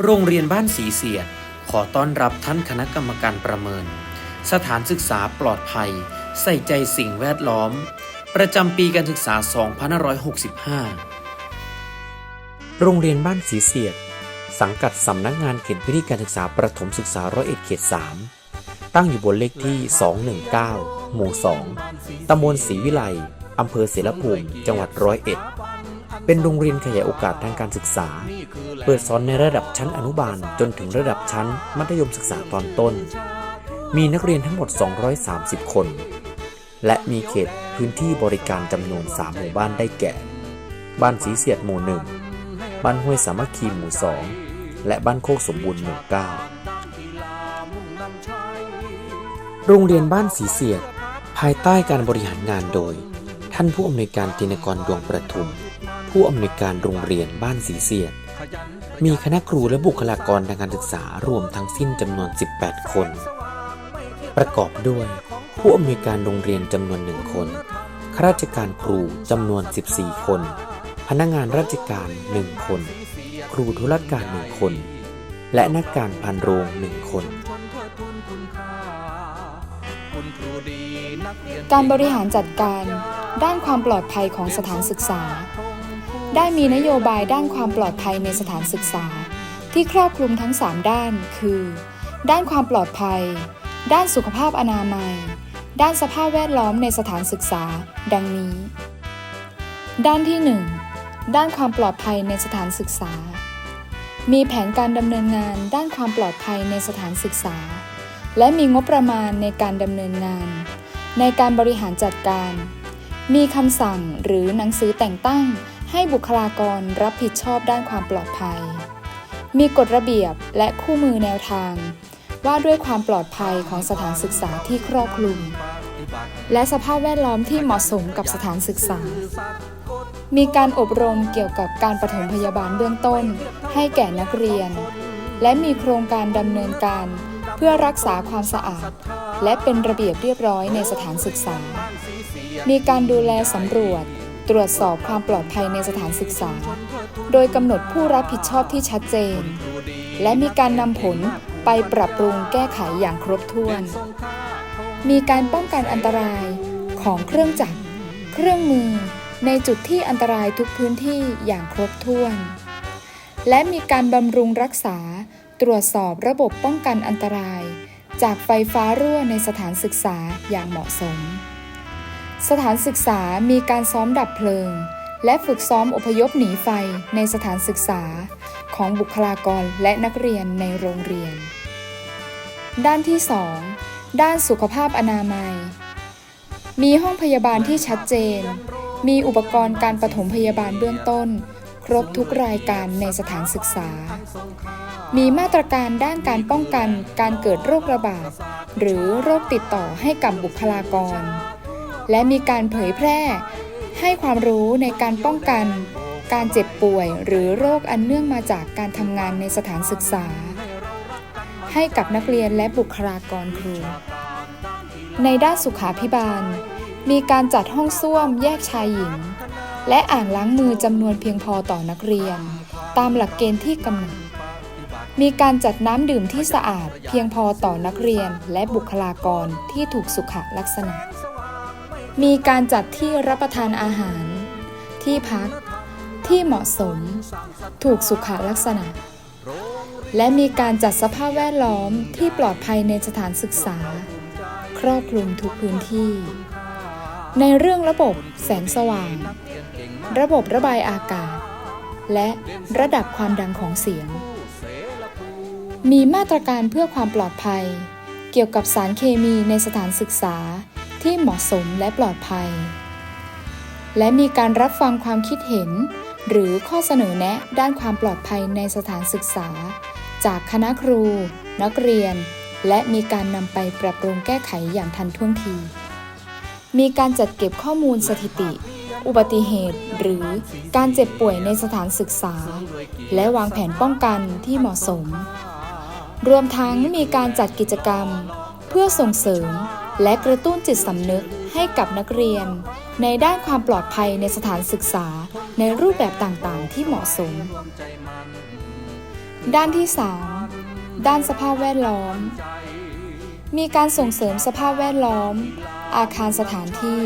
โรงเรียนบ้านสีเสียด ขอต้อนรับท่านคณะกรรมการประเมิน สถานศึกษาปลอดภัย ใส่ใจสิ่งแวดล้อม ประจำปีการศึกษา 2565 โรงเรียนบ้านสีเสียด สังกัดสำนักงานเขตพื้นที่การศึกษาประถมศึกษาร้อยเอ็ดเขต 3 ตั้งอยู่บนเลขที่ 219 หมู่ 2 ตำบลศรีวิไลอำเภอเสรภูมิ จังหวัดร้อยเอ็ด เป็นโรงเรียนขยายโอกาสทางการศึกษา เปิดสอนในระดับชั้นอนุบาลจนถึงระดับชั้นมัธยมศึกษาตอนต้น มีนักเรียนทั้งหมด 230 คน และมีเขตพื้นที่บริการจำนวน 3 หมู่บ้านได้แก่ บ้านสีเสียดหมู่ 1 บ้านห้วยสามัคคีหมู่ 2 และบ้านโคกสมบูรณ์หมู่ 9 โรงเรียนบ้านสีเสียด ภายใต้การบริหารงานโดย ท่านผู้อำนวยการตินกรดวงประทุมผู้อำนวยการโรงเรียนบ้านสีเสียด มีคณะครูและบุคลากรทางการศึกษารวมทั้งสิ้นจำนวน 18 คน ประกอบด้วย ผู้อำนวยการโรงเรียนจำนวนหนึ่งคนข้าราชการครูจำนวน 14 คน พนักงานราชการ 1 คน ครูธุรการหนึ่งคน และนักการพันโรงหนึ่งคน การบริหารจัดการด้านความปลอดภัยของสถานศึกษา ได้มีนโยบายด้านความปลอดภัยในสถานศึกษา ที่ครอบคลุมทั้ง 3 ด้าน คือ ด้านความปลอดภัย ด้านสุขภาพอนามัย ด้านสภาพแวดล้อมในสถานศึกษา ดังนี้ ด้านที่ 1 ด้านความปลอดภัยในสถานศึกษา มีแผนการดำเนินงานด้านความปลอดภัยในสถานศึกษา และมีงบประมาณในการดำเนินงาน ในการบริหารจัดการ มีคำสั่งหรือหนังสือแต่งตั้ง ให้บุคลากรรับผิดชอบด้านความปลอดภัย มีกฎระเบียบและคู่มือแนวทาง ว่าด้วยความปลอดภัยของสถานศึกษาที่ครอบคลุม และสภาพแวดล้อมที่เหมาะสมกับสถานศึกษา มีการอบรมเกี่ยวกับการปฐมพยาบาลเบื้องต้น ให้แก่นักเรียน และมีโครงการดำเนินการเพื่อรักษาความสะอาด และเป็นระเบียบเรียบร้อยในสถานศึกษา มีการดูแลสำรวจ ตรวจสอบความปลอดภัยในสถานศึกษา โดยกำหนดผู้รับผิดชอบที่ชัดเจน และมีการนำผลไปปรับปรุงแก้ไขอย่างครบถ้วน มีการป้องกันอันตรายของเครื่องจักร เครื่องมือในจุดที่อันตรายทุกพื้นที่อย่างครบถ้วน และมีการบำรุงรักษาตรวจสอบระบบป้องกันอันตราย จากไฟฟ้ารั่วในสถานศึกษาอย่างเหมาะสม สถานศึกษามีการซ้อมดับเพลิง และฝึกซ้อมอพยพหนีไฟในสถานศึกษาของบุคลากรและนักเรียนในโรงเรียน ด้านที่ 2 ด้านสุขภาพอนามัย มีห้องพยาบาลที่ชัดเจน มีอุปกรณ์การปฐมพยาบาลเบื้องต้น ครบทุกรายการในสถานศึกษา มีมาตรการด้านการป้องกันการเกิดโรคระบาด หรือโรคติดต่อให้กับบุคลากร และมีการเผยแพร่ ให้ความรู้ในการป้องกัน การเจ็บป่วยหรือโรคอันเนื่องมาจากการทำงานในสถานศึกษา ให้กับนักเรียนและบุคลากรครู ในด้านสุขาพิบาล มีการจัดห้องส้วมแยกชายหญิง และอ่างล้างมือจำนวนเพียงพอต่อนักเรียน ตามหลักเกณฑ์ที่กำหนดมีการจัดน้ำดื่มที่สะอาดเพียงพอต่อนักเรียนและบุคลากรที่ถูกสุขลักษณะ มีการจัดที่รับประทานอาหาร ที่พัก ที่เหมาะสม ถูกสุขลักษณะ และมีการจัดสภาพแวดล้อมที่ปลอดภัยในสถานศึกษา ครอบคลุมทุกพื้นที่ ในเรื่องระบบแสงสว่าง ระบบระบายอากาศ และระดับความดังของเสียง มีมาตรการเพื่อความปลอดภัย เกี่ยวกับสารเคมีในสถานศึกษา ที่เหมาะสมและปลอดภัย และมีการรับฟังความคิดเห็น หรือข้อเสนอแนะด้านความปลอดภัยในสถานศึกษา จากคณะครู นักเรียน และมีการนำไปปรับปรุงแก้ไขอย่างทันท่วงที มีการจัดเก็บข้อมูลสถิติ อุบัติเหตุ หรือการเจ็บป่วยในสถานศึกษา และวางแผนป้องกันที่เหมาะสม รวมทั้งมีการจัดกิจกรรม เพื่อส่งเสริมและกระตุ้นจิตสำนึกให้กับนักเรียน ในด้านความปลอดภัยในสถานศึกษาในรูปแบบต่างๆ ที่เหมาะสม ด้านที่ 3 ด้านสภาพแวดล้อม มีการส่งเสริมสภาพแวดล้อม อาคารสถานที่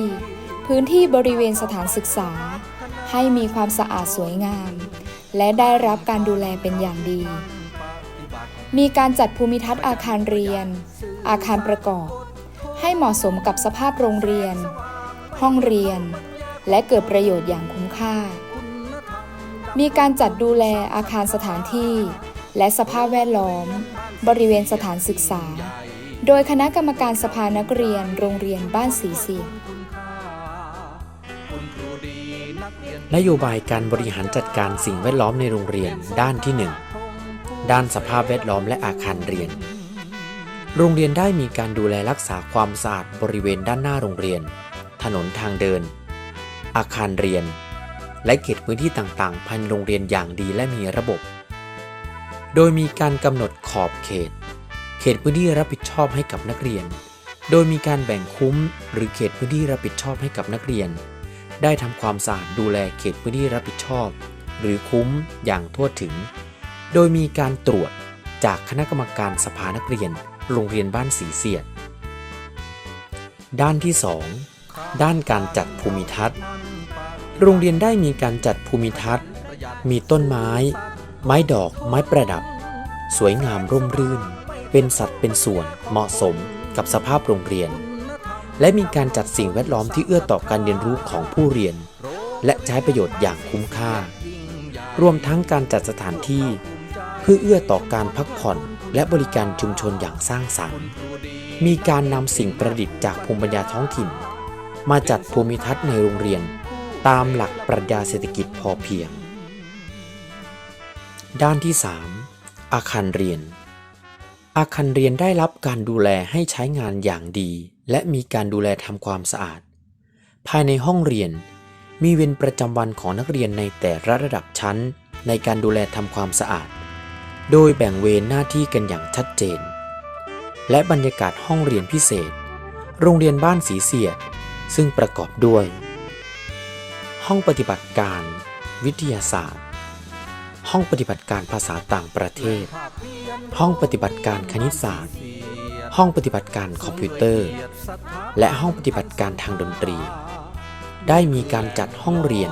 พื้นที่บริเวณสถานศึกษา ให้มีความสะอาดสวยงาม และได้รับการดูแลเป็นอย่างดี มีการจัดภูมิทัศน์อาคารเรียน อาคารประกอบ ให้เหมาะสมกับสภาพโรงเรียน ห้องเรียน และเกิดประโยชน์อย่างคุ้มค่า มีการจัดดูแลอาคารสถานที่ และสภาพแวดล้อม บริเวณสถานศึกษา โดยคณะกรรมการสภานักเรียนโรงเรียนบ้านสีเสียงนโยบายการบริหารจัดการสิ่งแวดล้อมในโรงเรียนด้านที่ 1 ด้านสภาพแวดล้อมและอาคารเรียน โรงเรียนได้มีการดูแลรักษาความสะอาดบริเวณด้านหน้าโรงเรียน ถนนทางเดิน อาคารเรียน และเขตพื้นที่ต่างๆภายในโรงเรียนอย่างดีและมีระบบ โดยมีการกำหนดขอบเขต เขตพื้นที่รับผิดชอบให้กับนักเรียน โดยมีการแบ่งคุ้ม หรือเขตพื้นที่รับผิดชอบให้กับนักเรียน ได้ทำความสะอาดดูแลเขตพื้นที่รับผิดชอบ หรือคุ้มอย่างทั่วถึง โดยมีการตรวจจากคณะกรรมการสภานักเรียน โรงเรียนบ้านสีเสียด ด้านที่ 2 ด้านการจัดภูมิทัศน์ โรงเรียนได้มีการจัดภูมิทัศน์ มีต้นไม้ ไม้ดอก ไม้ประดับ สวยงามร่มรื่น เป็นสัดเป็นส่วนเหมาะสมกับสภาพโรงเรียน และมีการจัดสิ่งแวดล้อมที่เอื้อต่อการเรียนรู้ของผู้เรียน และใช้ประโยชน์อย่างคุ้มค่ารวมทั้งการจัดสถานที่ พื่อเอื้อต่อการพักผ่อนและบริการชุมชนอย่างสร้างสรรค์ มีการนำสิ่งประดิษฐ์จากภูมิปัญญาท้องถิ่น มาจัดภูมิทัศน์ในโรงเรียน ตามหลักปรัชญาเศรษฐกิจพอเพียง ด้านที่ 3 อาคารเรียน อาคารเรียนได้รับการดูแลให้ใช้งานอย่างดี และมีการดูแลทำความสะอาด ภายในห้องเรียน มีเวรประจำวันของนักเรียนในแต่ละระดับชั้นในการดูแลทำความสะอาด โดยแบ่งเวรหน้าที่กันอย่างชัดเจน และบรรยากาศห้องเรียนพิเศษ โรงเรียนบ้านสีเสียด ซึ่งประกอบด้วย ห้องปฏิบัติการ วิทยาศาสตร์ ห้องปฏิบัติการภาษาต่างประเทศ ห้องปฏิบัติการคณิตศาสตร์ ห้องปฏิบัติการคอมพิวเตอร์ และห้องปฏิบัติการทางดนตรี ได้มีการจัดห้องเรียน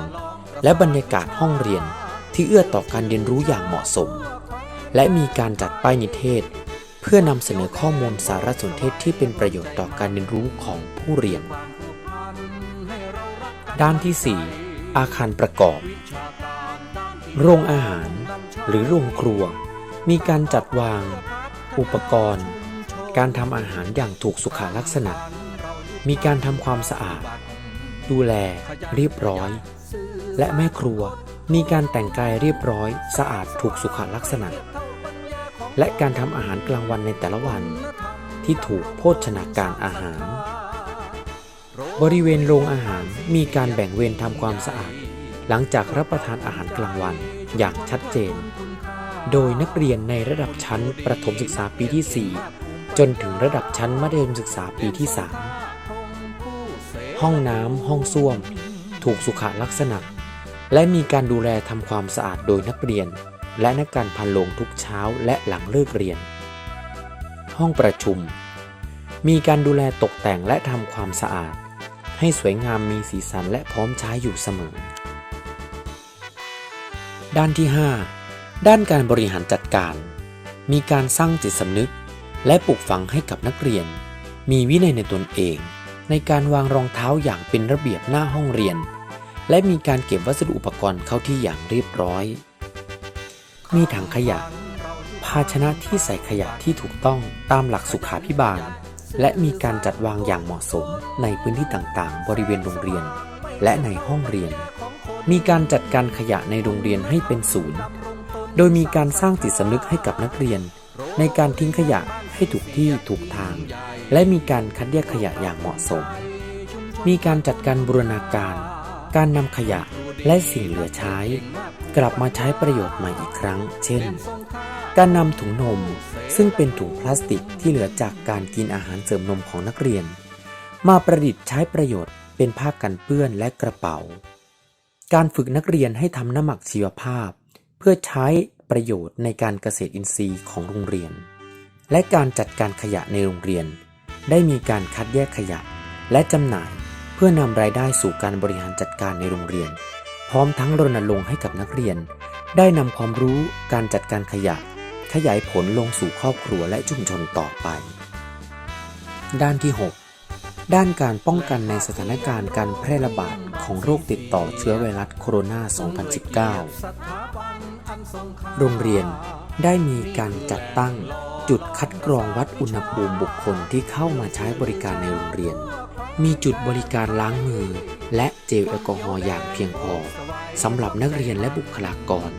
และบรรยากาศห้องเรียนที่เอื้อต่อการเรียนรู้อย่างเหมาะสม และมีการจัดป้ายนิเทศ เพื่อนำเสนอข้อมูลสารสนเทศที่เป็นประโยชน์ต่อการเรียนรู้ของผู้เรียน ด้านที่ 4 อาคารประกอบ โรงอาหาร หรือโรงครัว มีการจัดวาง อุปกรณ์ การทำอาหารอย่างถูกสุขลักษณะ มีการทำความสะอาด ดูแล เรียบร้อย และแม่ครัวมีการแต่งกายเรียบร้อย สะอาดถูกสุขลักษณะ และการทำอาหารกลางวันในแต่ละวัน ที่ถูกโภชนาการอาหาร บริเวณโรงอาหารมีการแบ่งเวรทำความสะอาด หลังจากรับประทานอาหารกลางวันอย่างชัดเจน โดยนักเรียนในระดับชั้นประถมศึกษาปีที่ 4 จนถึงระดับชั้นมัธยมศึกษาปีที่ 3 ห้องน้ำห้องส้วม ถูกสุขลักษณะ และมีการดูแลทำความสะอาดโดยนักเรียน และนักการพันโลงทุกเช้าและหลังเลิกเรียน ห้องประชุม มีการดูแลตกแต่งและทำความสะอาด ให้สวยงามมีสีสันและพร้อมใช้อยู่เสมอ ด้านที่ 5 ด้านการบริหารจัดการ มีการสร้างจิตสำนึก และปลูกฝังให้กับนักเรียน มีวินัยในตนเอง ในการวางรองเท้าอย่างเป็นระเบียบหน้าห้องเรียน และมีการเก็บวัสดุอุปกรณ์เข้าที่อย่างเรียบร้อย มีถังขยะ ภาชนะที่ใส่ขยะที่ถูกต้องตามหลักสุขาพิบาล และมีการจัดวางอย่างเหมาะสมในพื้นที่ต่างๆ บริเวณโรงเรียน และในห้องเรียน มีการจัดการขยะในโรงเรียนให้เป็นศูนย์ โดยมีการสร้างจิตสำนึกให้กับนักเรียน ในการทิ้งขยะให้ถูกที่ถูกทาง และมีการคัดแยกขยะอย่างเหมาะสม มีการจัดการบูรณาการ การนำขยะและสิ่งเหลือใช้ กลับมาใช้ประโยชน์ใหม่อีกครั้ง เช่น การนำถุงนม ซึ่งเป็นถุงพลาสติกที่เหลือจากการกินอาหารเสริมนมของนักเรียน มาประดิษฐ์ใช้ประโยชน์เป็นผ้ากันเปื้อนและกระเป๋า การฝึกนักเรียนให้ทำน้ำหมักชีวภาพ เพื่อใช้ประโยชน์ในการเกษตรอินทรีย์ของโรงเรียน และการจัดการขยะในโรงเรียน ได้มีการคัดแยกขยะ และจำหน่าย เพื่อนำรายได้สู่การบริหารจัดการในโรงเรียน ร้อมทั้งรณรงค์ให้กับนักเรียน ได้นำความรู้การจัดการขยะ ขยายผลลงสู่ครอบครัวและชุมชนต่อไป ด้านที่ 6 ด้านการป้องกันในสถานการณ์การแพร่ระบาดของโรคติดต่อเชื้อไวรัสโคโรนา 2019 โรงเรียนได้มีการจัดตั้งจุดคัดกรองวัดอุณหภูมิบุคคลที่เข้ามาใช้บริการในโรงเรียน มีจุดบริการล้างมือ และเจลแอลกอฮอล์อย่างเพียงพอสำหรับนักเรียนและบุคลากร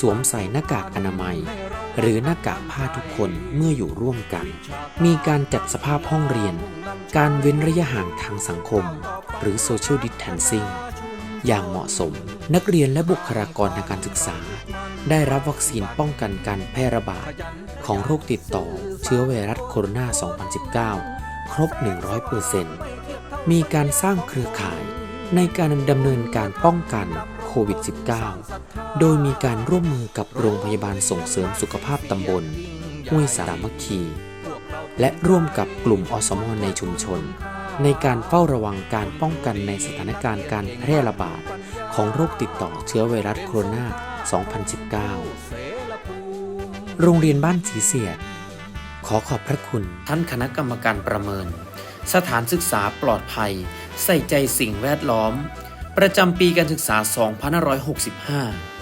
สวมใส่หน้ากากอนามัย หรือหน้ากากผ้าทุกคนเมื่ออยู่ร่วมกัน มีการจัดสภาพห้องเรียน การเว้นระยะห่างทางสังคม หรือ Social Distancing อย่างเหมาะสม นักเรียนและบุคลากรทางการศึกษา ได้รับวัคซีนป้องกันการแพร่ระบาด ของโรคติดต่อเชื้อไวรัสโคโรนา 2019 ครบ 100% มีการสร้างเครือข่ายในการดำเนินการป้องกันโควิด -19 โดยมีการร่วมมือกับโรงพยาบาลส่งเสริมสุขภาพตำบลห้วยสามัคคี และร่วมกับกลุ่มอสมในชุมชน ในการเฝ้าระวังการป้องกันในสถานการณ์การแพร่ระบาด ของโรคติดต่อเชื้อไวรัสโคโรนา 2019 โรงเรียนบ้านสีเสียด ขอขอบพระคุณท่านคณะกรรมการประเมิน สถานศึกษาปลอดภัย ใส่ใจสิ่งแวดล้อม ประจำปีการศึกษา 2565